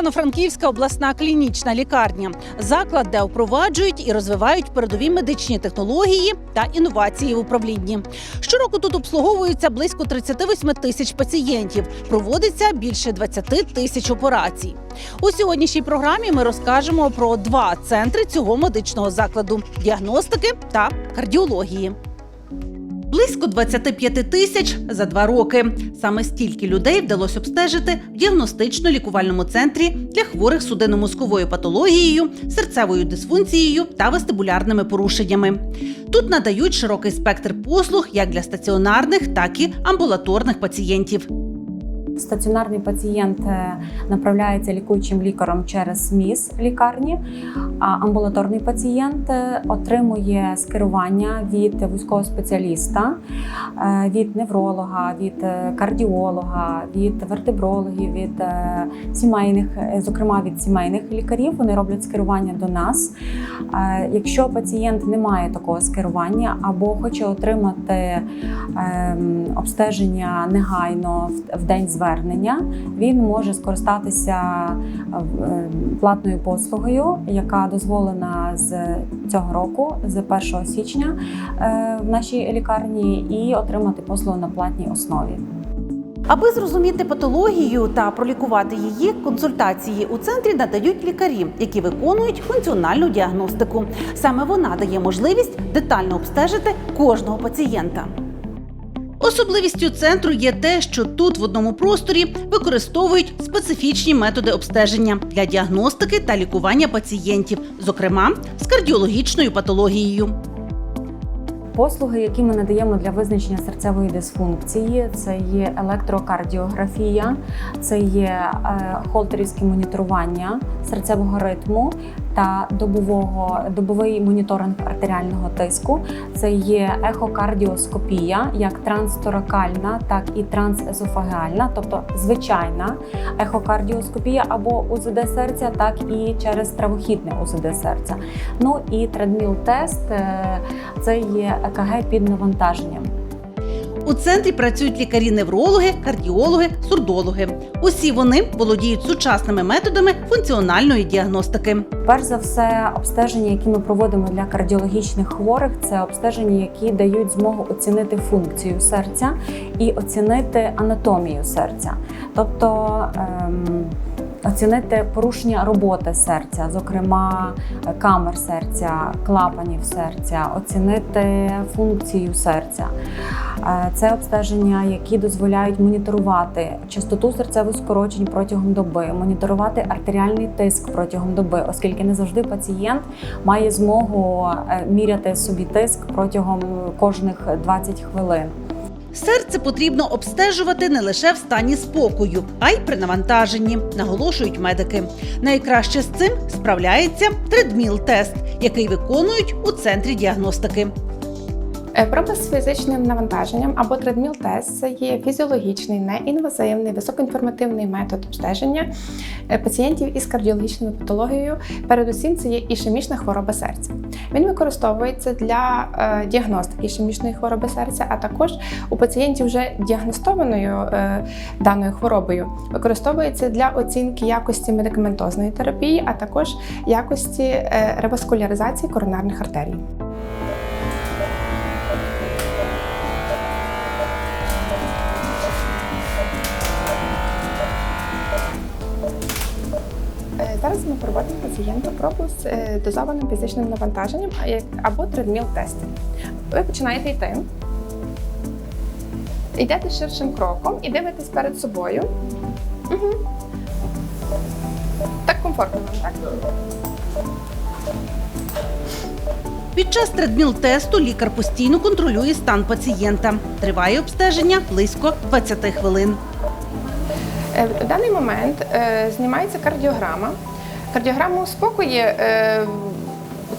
Івано-Франківська обласна клінічна лікарня заклад, де впроваджують і розвивають передові медичні технології та інновації в управлінні. Щороку тут обслуговуються близько 38 тисяч пацієнтів. Проводиться більше 20 тисяч операцій. У сьогоднішній програмі ми розкажемо про два центри цього медичного закладу діагностики та кардіології. Близько 25 тисяч за два роки. Саме стільки людей вдалося обстежити в діагностично-лікувальному центрі для хворих судинно-мозковою патологією, серцевою дисфункцією та вестибулярними порушеннями. Тут надають широкий спектр послуг як для стаціонарних, так і амбулаторних пацієнтів. Стаціонарний пацієнт е, направляється лікуючим лікарем через МІС лікарні, а амбулаторний пацієнт е, отримує скерування від вузького спеціаліста, е, від невролога, від кардіолога, від вертебрологів, від сімейних, зокрема від сімейних лікарів. Вони роблять скерування до нас. Якщо пацієнт не має такого скерування або хоче отримати ем, обстеження негайно в день звернення, він може скористатися е, платною послугою, яка дозволена з цього року, з 1 січня е, в нашій лікарні, і отримати послугу на платній основі. Аби зрозуміти патологію та пролікувати її, консультації у центрі надають лікарі, які виконують функціональну діагностику. Саме вона дає можливість детально обстежити кожного пацієнта. Особливістю центру є те, що тут в одному просторі використовують специфічні методи обстеження для діагностики та лікування пацієнтів, зокрема з кардіологічною патологією. Послуги, які ми надаємо для визначення серцевої дисфункції, це є електрокардіографія, це є е, холтерівське моніторування серцевого ритму та добового добовий моніторинг артеріального тиску. Це є ехокардіоскопія, як трансторакальна, так і трансесофагеальна, тобто звичайна ехокардіоскопія або УЗД серця, так і через травохідне УЗД серця. Ну і тредміл-тест е, це є ЕКГ під навантаженням. У центрі працюють лікарі-неврологи, кардіологи, сурдологи. Усі вони володіють сучасними методами функціональної діагностики. Перш за все, обстеження, які ми проводимо для кардіологічних хворих, це обстеження, які дають змогу оцінити функцію серця і оцінити анатомію серця, тобто ем, оцінити порушення роботи серця, зокрема камер серця, клапанів серця, оцінити функцію серця. Е, Це обстеження, які дозволяють моніторувати частоту серцевих скорочень протягом доби, моніторувати артеріальний тиск протягом доби, оскільки не завжди пацієнт має змогу е, міряти собі тиск протягом кожних 20 хвилин. Серце потрібно обстежувати не лише в стані спокою, а й при навантаженні, наголошують медики. Найкраще з цим справляється тредміл-тест, який виконують у центрі діагностики. Е, Проба з фізичним навантаженням або тредміл-тест це є фізіологічний, неінвазивний, високоінформативний метод обстеження е, пацієнтів із кардіологічною патологією. Передусім, це є ішемічна хвороба серця. Він використовується для е, діагностики ішемічної хвороби серця, а також у пацієнтів вже діагностованою даною хворобою використовується для оцінки якості медикаментозної терапії, а також якості реваскуляризації коронарних артерій. Ми пацієнту пробу з е, дозованим фізичним навантаженням або тредміл-тест. Ви починаєте йти, йдете ширшим кроком і дивитесь перед собою. Угу. Так комфортно вам, так? Під час тредміл-тесту лікар постійно контролює стан пацієнта. Триває обстеження близько 20 хвилин. Е, В даний момент е, знімається кардіограма. Кардіограма успокоює, е,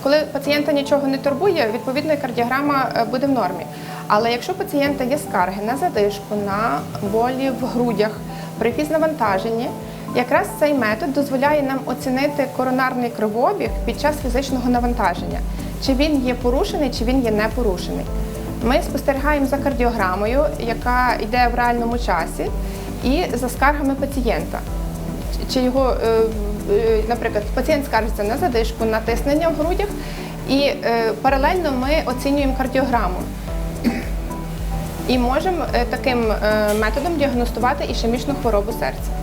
коли пацієнта нічого не турбує, відповідно кардіограма е, буде в нормі. Але якщо у пацієнта є скарги на задишку, на болі в грудях при фізнавантаженні, якраз цей метод дозволяє нам оцінити коронарний кровообіг під час фізичного навантаження, чи він є порушений, чи він є не порушений. Ми спостерігаємо за кардіограмою, яка йде в реальному часі, і за скаргами пацієнта. Чи його, е, е, наприклад, пацієнт скаржиться на задишку, на тиснення в грудях, і е, паралельно ми оцінюємо кардіограму. І можемо таким методом діагностувати ішемічну хворобу серця.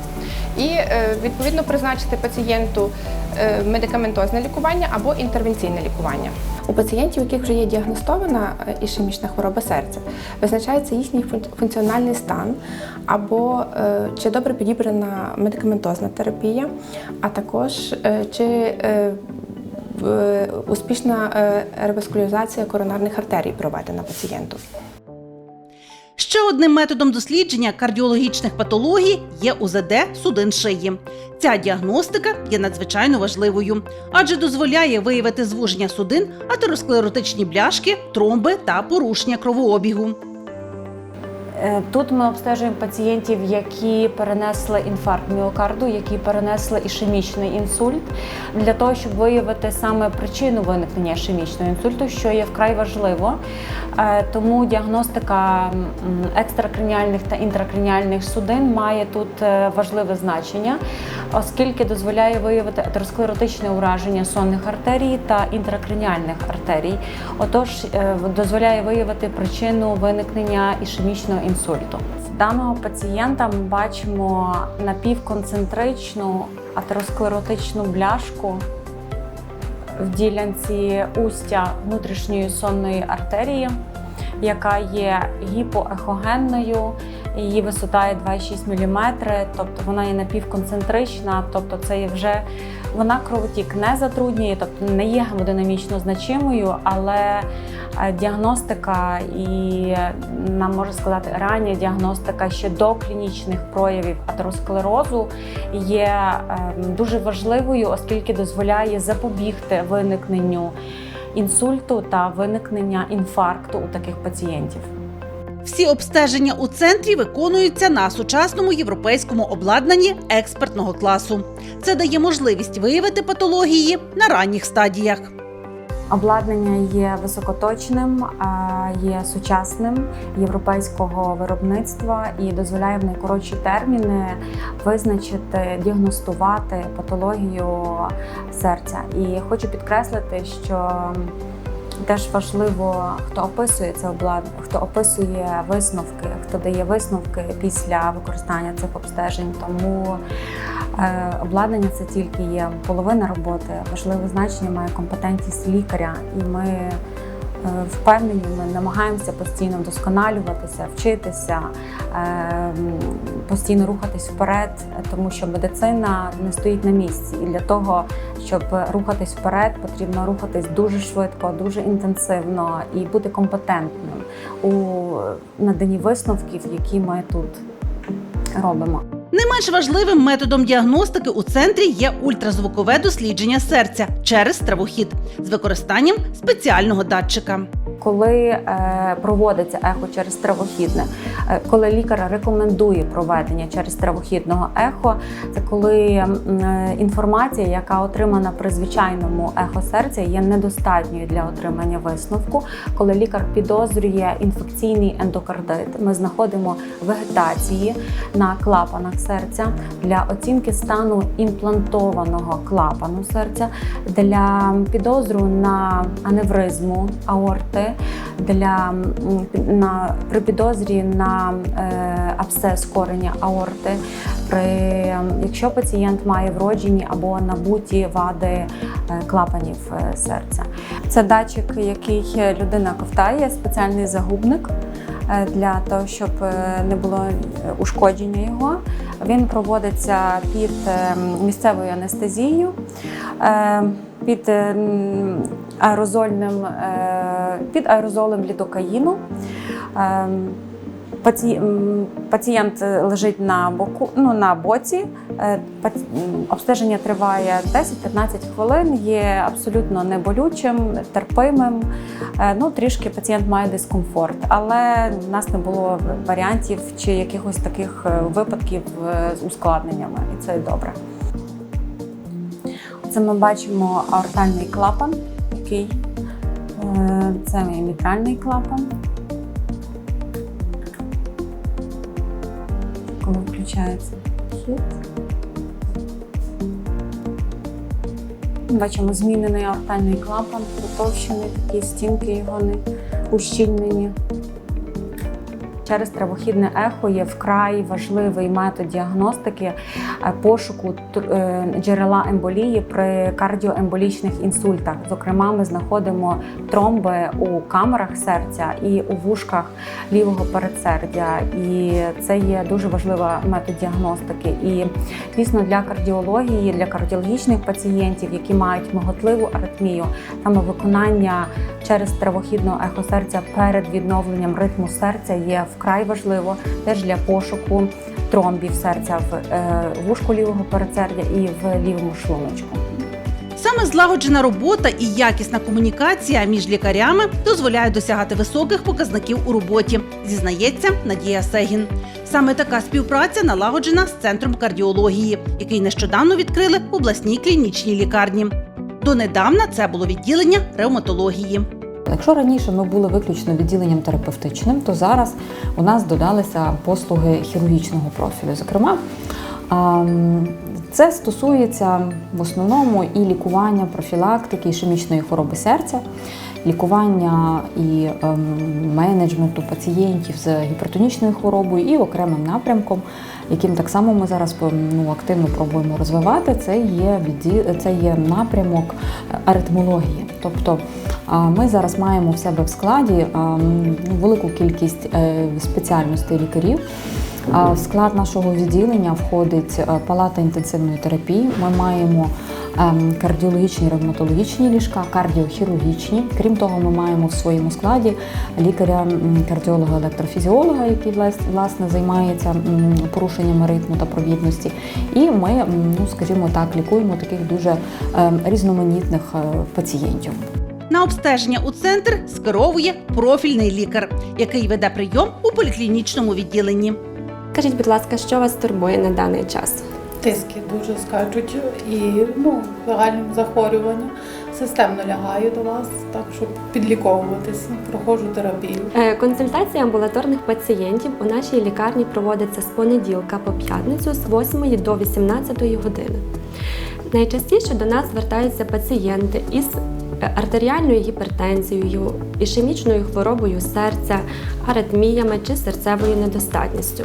І е, відповідно призначити пацієнту е, медикаментозне лікування або інтервенційне лікування. У пацієнтів, у яких вже є діагностована е, ішемічна хвороба серця, визначається їхній функціональний стан, або чи добре підібрана медикаментозна терапія, а також чи успішна реваскуляризація коронарних артерій проведена пацієнту. Ще одним методом дослідження кардіологічних патологій є УЗД судин шиї. Ця діагностика є надзвичайно важливою, адже дозволяє виявити звуження судин, атеросклеротичні бляшки, тромби та порушення кровообігу. Е, Тут ми обстежуємо пацієнтів, які перенесли інфаркт міокарду, які перенесли ішемічний інсульт, для того, щоб виявити саме причину виникнення ішемічного інсульту, що є вкрай важливо. Е, Тому діагностика м, екстракраніальних та інтракраніальних судин має тут е, важливе значення, оскільки дозволяє виявити атеросклеротичне ураження сонних артерій та інтракраніальних артерій. Отож, дозволяє виявити причину виникнення ішемічного інсульту. В Даного пацієнта ми бачимо напівконцентричну атеросклеротичну бляшку в ділянці устя внутрішньої сонної артерії, яка є гіпоехогенною. Її висота є 2,6 мм, тобто вона є напівконцентрична, тобто це є вже вона кровотік не затруднює, тобто не є гемодинамічно значимою, але діагностика і нам можна сказати рання діагностика ще до клінічних проявів атеросклерозу є ем, дуже важливою, оскільки дозволяє запобігти виникненню інсульту та виникнення інфаркту у таких пацієнтів. Всі обстеження у центрі виконуються на сучасному європейському обладнанні експертного класу. Це дає можливість виявити патології на ранніх стадіях. Обладнання є високоточним, є сучасним європейського виробництва і дозволяє в найкоротші терміни визначити, діагностувати патологію серця. І хочу підкреслити, що теж важливо, хто описує це обладнання, хто описує висновки, хто дає висновки після використання цих обстежень. Тому Обладнання це тільки є половина роботи. Важливе значення має компетентність лікаря, і ми е, впевнені, ми намагаємося постійно вдосконалюватися, вчитися, е, постійно рухатись вперед, тому що медицина не стоїть на місці. І для того, щоб рухатись вперед, потрібно рухатись дуже швидко, дуже інтенсивно і бути компетентним у наданні висновків, які ми тут робимо. Не менш важливим методом діагностики у центрі є ультразвукове дослідження серця через стравохід з використанням спеціального датчика. Коли е, проводиться ехо через травохідне, е, коли лікар рекомендує проведення через травохідного ехо, це коли е, інформація, яка отримана при звичайному ехо серця, є недостатньою для отримання висновку. Коли лікар підозрює інфекційний ендокардит, ми знаходимо вегетації на клапанах серця для оцінки стану імплантованого клапану серця, для підозру на аневризму аорти, для на при підозрі на е, абсцес корення аорти, при якщо пацієнт має вроджені або набуті вади е, клапанів е, серця. Це датчик, який людина ковтає, спеціальний загубник е, для того, щоб не було ушкодження його. Він проводиться під е, місцевою анестезією, е, під е, аерозольним, е, під аерозолем лідокаїну. Е, Паці... Пацієнт лежить на боку, ну на боці. Е, паці- Обстеження триває 10-15 хвилин, є абсолютно неболючим, терпимим. Е, Ну, трішки пацієнт має дискомфорт, але в нас не було варіантів чи якихось таких е, випадків е, з ускладненнями, і це добре. Це ми бачимо аортальний клапан, який е, це мітральний клапан. виходить. Бачимо змінений аортальний клапан, потовщений, такі стінки його не ущільнені. Через травохідне ехо є вкрай важливий метод діагностики е, пошуку е, джерела емболії при кардіоемболічних інсультах. Зокрема, ми знаходимо тромби у камерах серця і у вушках лівого передсердя. І це є дуже важлива метод діагностики. І дійсно для кардіології, для кардіологічних пацієнтів, які мають миготливу аритмію, саме виконання через травохідне ехо серця перед відновленням ритму серця є вкрай важливо теж для пошуку тромбів серця в е, вушку лівого передсердя і в лівому шлуночку. Саме злагоджена робота і якісна комунікація між лікарями дозволяє досягати високих показників у роботі, зізнається Надія Сегін. Саме така співпраця налагоджена з центром кардіології, який нещодавно відкрили обласній клінічній лікарні. Донедавна це було відділення ревматології. Якщо раніше ми були виключно відділенням терапевтичним, то зараз у нас додалися послуги хірургічного профілю. Зокрема, це стосується в основному і лікування профілактики ішемічної хвороби серця, лікування і ем, менеджменту пацієнтів з гіпертонічною хворобою і окремим напрямком, яким так само ми зараз ну, активно пробуємо розвивати. Це є це є напрямок аритмології. Тобто ми зараз маємо в себе в складі велику кількість е, спеціальностей лікарів. В склад нашого відділення входить е, палата інтенсивної терапії. Ми маємо ем, кардіологічні ревматологічні ліжка, кардіохірургічні. Крім того, ми маємо в своєму складі лікаря-кардіолога-електрофізіолога, який власне займається порушеннями ритму та провідності. І ми, ну скажімо так, лікуємо таких дуже ем, різноманітних е, пацієнтів. На обстеження у центр скеровує профільний лікар, який веде прийом у поліклінічному відділенні. Скажіть, будь ласка, що вас турбує на даний час? Тиски дуже скачуть і ну, загальні захворювання. Системно лягаю до вас, так щоб підліковуватися, проходжу терапію. Е, Консультація амбулаторних пацієнтів у нашій лікарні проводиться з понеділка по п'ятницю з 8 до 18 години. Найчастіше до нас звертаються пацієнти із е, артеріальною гіпертензією, ішемічною хворобою серця, аритміями чи серцевою недостатністю.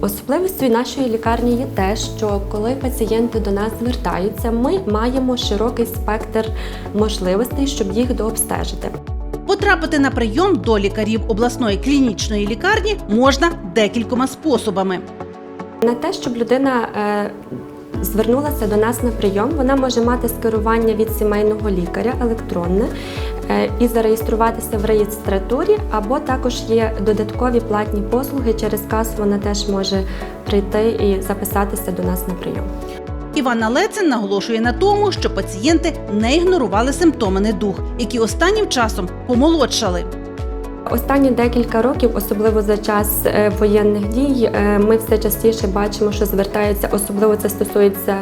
Особливістю нашої лікарні є те, що коли пацієнти до нас звертаються, ми маємо широкий спектр можливостей, щоб їх дообстежити. Потрапити на прийом до лікарів обласної клінічної лікарні можна декількома способами. На те, щоб людина е, звернулася до нас на прийом, вона може мати скерування від сімейного лікаря електронне е, і зареєструватися в реєстратурі, або також є додаткові платні послуги. Через касу вона теж може прийти і записатися до нас на прийом. Іванна Лецин наголошує на тому, що пацієнти не ігнорували симптоми недуг, які останнім часом помолодшали. Останні декілька років, особливо за час е, воєнних дій, е, ми все частіше бачимо, що звертаються, особливо це стосується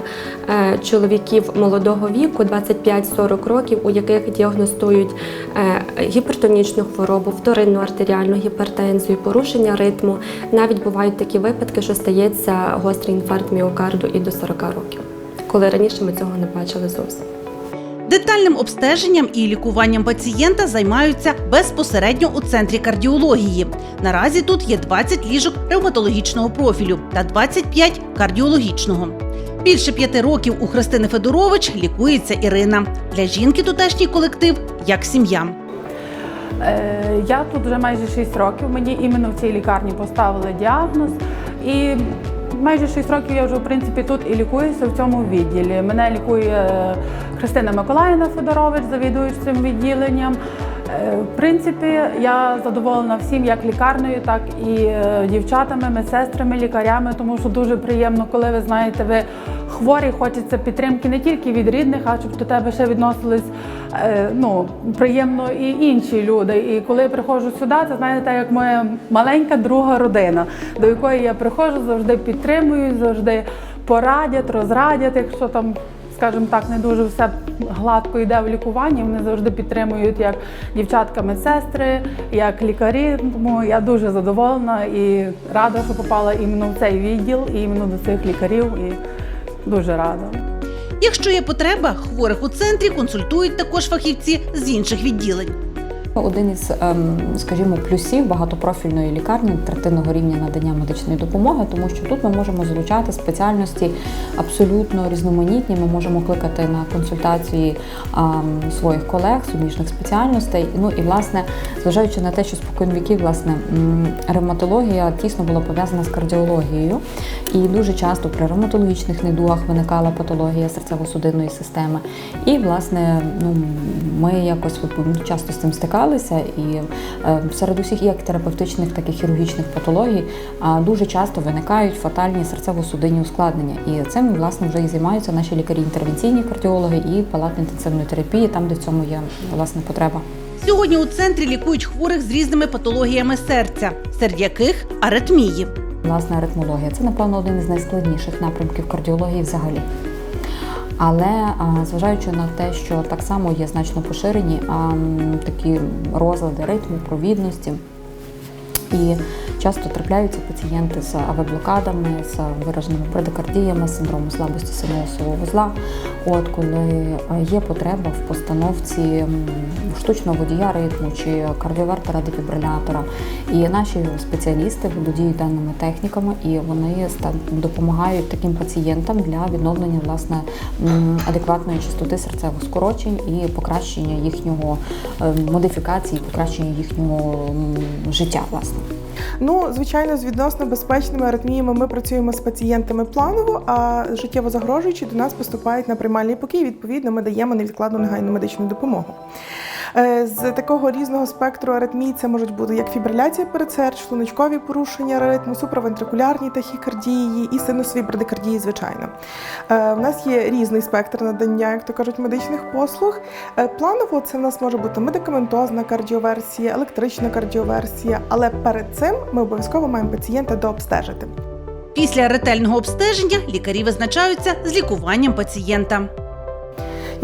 е, чоловіків молодого віку, 25-40 років, у яких діагностують гіпертонічну хворобу, вторинну артеріальну гіпертензію, порушення ритму. Навіть бувають такі випадки, що стається гострий інфаркт міокарду і до 40 років, коли раніше ми цього не бачили зовсім. Детальним обстеженням і лікуванням пацієнта займаються безпосередньо у центрі кардіології. Наразі тут є 20 ліжок ревматологічного профілю та 25 кардіологічного. Більше п'яти років у Христини Федорович лікується Ірина. Для жінки тутешній колектив як сім'я. Е, Я тут вже майже 6 років. Мені іменно в цій лікарні поставили діагноз. І майже 6 років я вже в принципі тут і лікуюся в цьому відділі. Мене лікує е, Христина Миколаївна Федорович, завідуючи цим відділенням. Е, В принципі, я задоволена всім, як лікарнею, так і е, дівчатами, медсестрами, лікарями, тому що дуже приємно, коли ви знаєте, ви хворі, хочеться підтримки не тільки від рідних, а щоб до тебе ще відносились е, ну, приємно і інші люди. І коли я приходжу сюди, це знаєте, як моя маленька друга родина, до якої я приходжу, завжди підтримую, завжди порадять, розрадять, якщо там. Скажімо так, не дуже все гладко йде в лікуванні. Вони завжди підтримують як дівчатка медсестри, як лікарі. Тому я дуже задоволена і рада, що попала іменно в цей відділ, іменно до цих лікарів. І дуже рада. Якщо є потреба, хворих у центрі консультують також фахівці з інших відділень. Один із, ем, скажімо, плюсів багатопрофільної лікарні третинного рівня надання медичної допомоги, тому що тут ми можемо залучати спеціальності абсолютно різноманітні. Ми можемо кликати на консультації ем, своїх колег суміжних спеціальностей. Ну і власне, зважаючи на те, що споконвіків, власне, ревматологія тісно була пов'язана з кардіологією, і дуже часто при ревматологічних недугах виникала патологія серцево-судинної системи. І власне, ну ми якось часто з цим стикалися, і е, серед усіх як терапевтичних, так і хірургічних патологій дуже часто виникають фатальні серцево-судинні ускладнення. І цим власне вже і займаються наші лікарі-інтервенційні кардіологи і палати інтенсивної терапії, там де в цьому є власне потреба. Сьогодні у центрі лікують хворих з різними патологіями серця, серед яких аритмії. Власне, аритмологія це, напевно, один із найскладніших напрямків кардіології взагалі. Але зважаючи на те, що так само є значно поширені такі розлади ритму, провідності, і часто трапляються пацієнти з АВ-блокадами, з вираженими брадикардіями, синдромом слабості синусового вузла. От коли е, є потреба в постановці штучного водія ритму чи кардіовертера дефібрилятора. І наші спеціалісти володіють даними техніками, і вони допомагають таким пацієнтам для відновлення власне адекватної частоти серцевих скорочень і покращення їхнього е, модифікації, покращення їхнього життя, власне. Ну, звичайно, з відносно безпечними аритміями ми працюємо з пацієнтами планово, а життєво загрожуючі до нас поступають на приймальний покій. Відповідно, ми даємо невідкладну негайну медичну допомогу. Е, З такого різного спектру аритмій це можуть бути як фібриляція передсердь, шлуночкові порушення ритму, суправентрикулярні тахікардії і синусові брадикардії, звичайно. Е, В нас є різний спектр надання, як то кажуть, медичних послуг. Е, Планово це в нас може бути медикаментозна кардіоверсія, електрична кардіоверсія, але перед цим ми обов'язково маємо пацієнта дообстежити. Після ретельного обстеження лікарі визначаються з лікуванням пацієнта.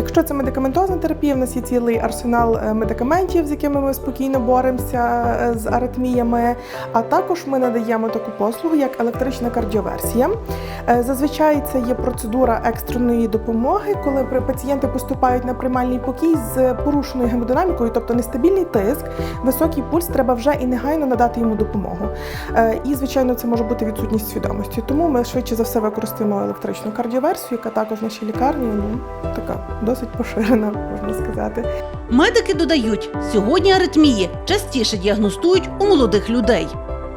Якщо це медикаментозна терапія, в нас є цілий арсенал е, медикаментів, з якими ми спокійно боремося е, з аритміями. А також ми надаємо таку послугу, як електрична кардіоверсія. Е, Зазвичай це є процедура екстреної допомоги, коли пацієнти поступають на приймальний покій з порушеною гемодинамікою, тобто нестабільний тиск, високий пульс, треба вже і негайно надати йому допомогу. І, звичайно, це може бути відсутність свідомості. Тому ми швидше за все використовуємо електричну кардіоверсію, яка також в нашій лікарні ну, така досить поширена, можна сказати. Медики додають, сьогодні аритмії частіше діагностують у молодих людей.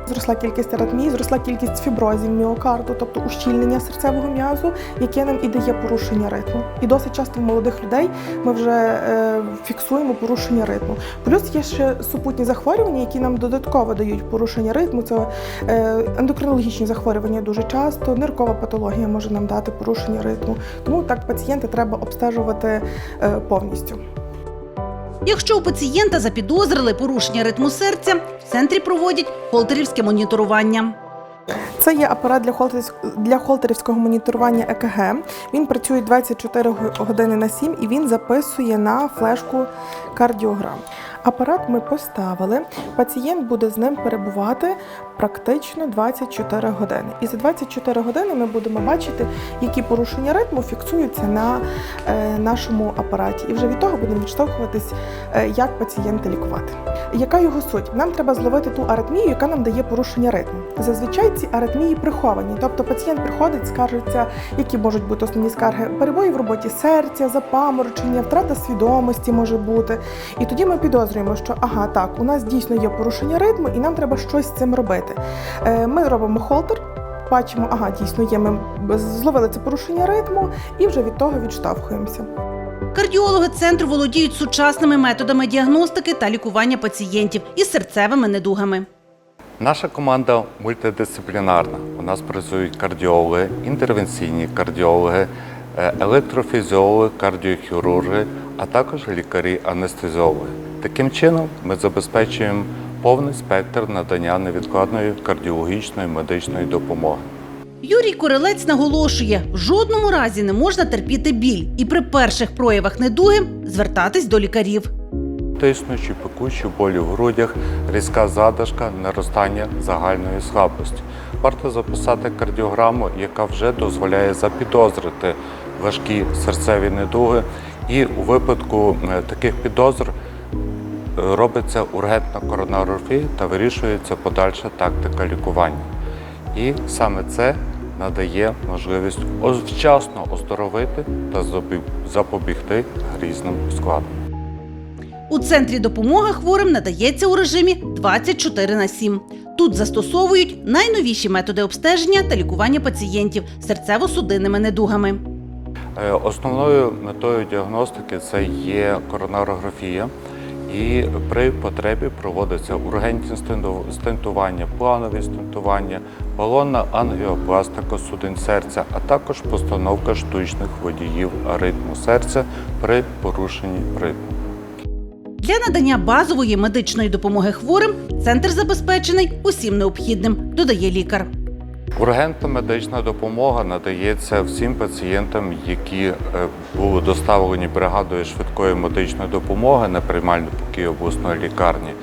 Зросла кількість аритмій, зросла кількість фіброзів міокарду, тобто ущільнення серцевого м'язу, яке нам і дає порушення ритму. І досить часто в молодих людей ми вже е, фіксуємо порушення ритму. Плюс є ще супутні захворювання, які нам додатково дають порушення ритму. Це е, ендокринологічні захворювання дуже часто, ниркова патологія може нам дати порушення ритму. Тому так пацієнта треба обстежувати е, повністю. Якщо у пацієнта запідозрили порушення ритму серця, в центрі проводять холтерівське моніторування. Це є апарат для холтерівсь- для холтерівського моніторування ЕКГ. Він працює 24 го- години на 7 і він записує на флешку кардіограм. Апарат ми поставили. Пацієнт буде з ним перебувати практично 24 години. І за 24 години ми будемо бачити, які порушення ритму фіксуються на е, нашому апараті. І вже від того будемо відштовхуватись, е, як пацієнта лікувати. Яка його суть? Нам треба зловити ту аритмію, яка нам дає порушення ритму. Зазвичай ці аритмії приховані, тобто пацієнт приходить, скаржиться, які можуть бути основні скарги: перебої в роботі серця, запаморочення, втрата свідомості може бути. І тоді ми підозрюємо, що ага, так, у нас дійсно є порушення ритму, і нам треба щось з цим робити. Е, Ми робимо холтер. Бачимо, ага, дійсно є. Ми зловили це порушення ритму і вже від того відштовхуємося. Кардіологи центру володіють сучасними методами діагностики та лікування пацієнтів із серцевими недугами. Наша команда мультидисциплінарна. У нас працюють кардіологи, інтервенційні кардіологи, е, електрофізіологи, кардіохірурги, а також лікарі-анестезіологи. Таким чином, ми забезпечуємо повний спектр надання невідкладної кардіологічної медичної допомоги. Юрій Корелець наголошує, в жодному разі не можна терпіти біль і при перших проявах недуги звертатись до лікарів. Тиснучі, пекучі болі в грудях, різка задишка, наростання загальної слабості. Варто записати кардіограму, яка вже дозволяє запідозрити важкі серцеві недуги. І у випадку е, таких підозр робиться ургентна коронарографія та вирішується подальша тактика лікування. І саме це надає можливість вчасно оздоровити та запобігти різним складам. У центрі допомога хворим надається у режимі 24 на 7. Тут застосовують найновіші методи обстеження та лікування пацієнтів з серцево-судинними недугами. Е, Основною метою діагностики це є коронарографія, і при потребі проводиться ургентні стенту- стентування, планові стентування, балонна ангіопластика судин серця, а також постановка штучних водіїв ритму серця при порушенні ритму. Для надання базової медичної допомоги хворим центр забезпечений усім необхідним, додає лікар. Ургентна медична допомога надається всім пацієнтам, які е, були доставлені бригадою швидкої медичної допомоги на приймальну покій обласної лікарні.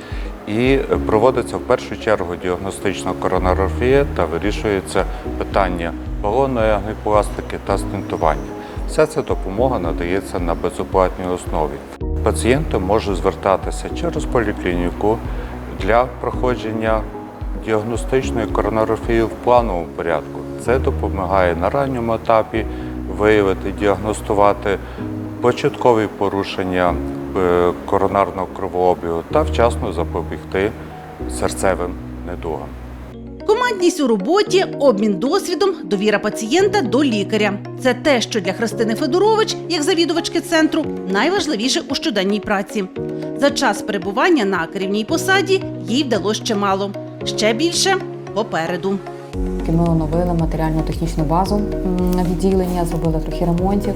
І е, проводиться в першу чергу діагностична коронарографія та вирішується питання балонної ангіопластики та стентування. Вся ця допомога надається на безоплатній основі. Пацієнти можуть звертатися через поліклініку для проходження діагностичної коронарографії в плановому порядку. Це допомагає на ранньому етапі виявити, діагностувати початкові порушення е, коронарного кровообігу та вчасно запобігти серцевим недугам. Командність у роботі, обмін досвідом, довіра пацієнта до лікаря це те, що для Христини Федорович, як завідувачки центру, найважливіше у щоденній праці. За час перебування на керівній посаді їй вдалося чимало. Ще більше попереду. Ми оновили матеріально-технічну базу відділення, зробили трохи ремонтів.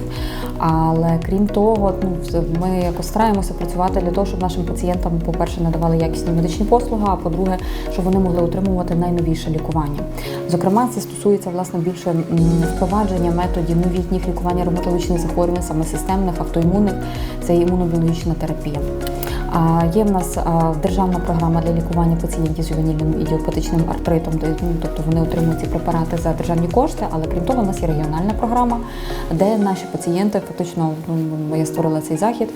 Але крім того, ну, ми якось стараємося працювати для того, щоб нашим пацієнтам, по-перше, надавали якісні медичні послуги, а по-друге, щоб вони могли отримувати найновіше лікування. Зокрема, це стосується власне більше впровадження методів новітніх лікування ревматологічних захворювань, саме системних, автоімунних, це імунобіологічна терапія. Є в нас державна програма для лікування пацієнтів з ювенільним ідіопатичним артритом, ну, тобто вони отримують ці препарати за державні кошти. Але крім того, у нас є регіональна програма, де наші пацієнти фактично ну, я створила цей захід.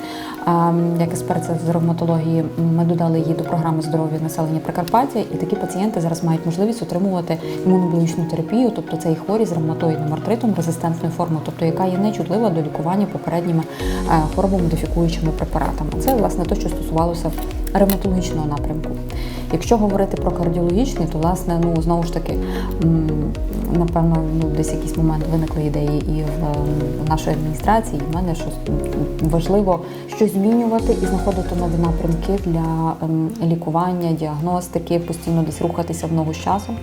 Як експерт з ревматології, ми додали її до програми здоров'я населення Прикарпаття, і такі пацієнти зараз мають можливість отримувати імунобіологічну терапію, тобто це і хворі з ревматоїдним артритом резистентної форми, тобто яка є нечутлива до лікування попередніми е, хворобомодифікуючими препаратами. Це власне те, що стосувалося ревматологічного напрямку. Якщо говорити про кардіологічний, то власне ну знову ж таки напевно ну десь якийсь момент виникли ідеї і в, ем, в нашої адміністрації, і в мене що важливо щось змінювати і знаходити нові напрямки для ем, лікування, діагностики, постійно десь рухатися в ногу з часом.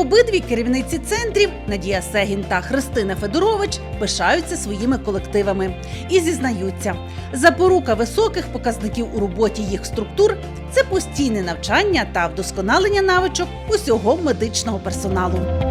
Обидві керівниці центрів Надія Сегін та Христина Федорович пишаються своїми колективами і зізнаються, запорука високих показників у роботі їх структур це постійне навчання та вдосконалення навичок усього медичного персоналу.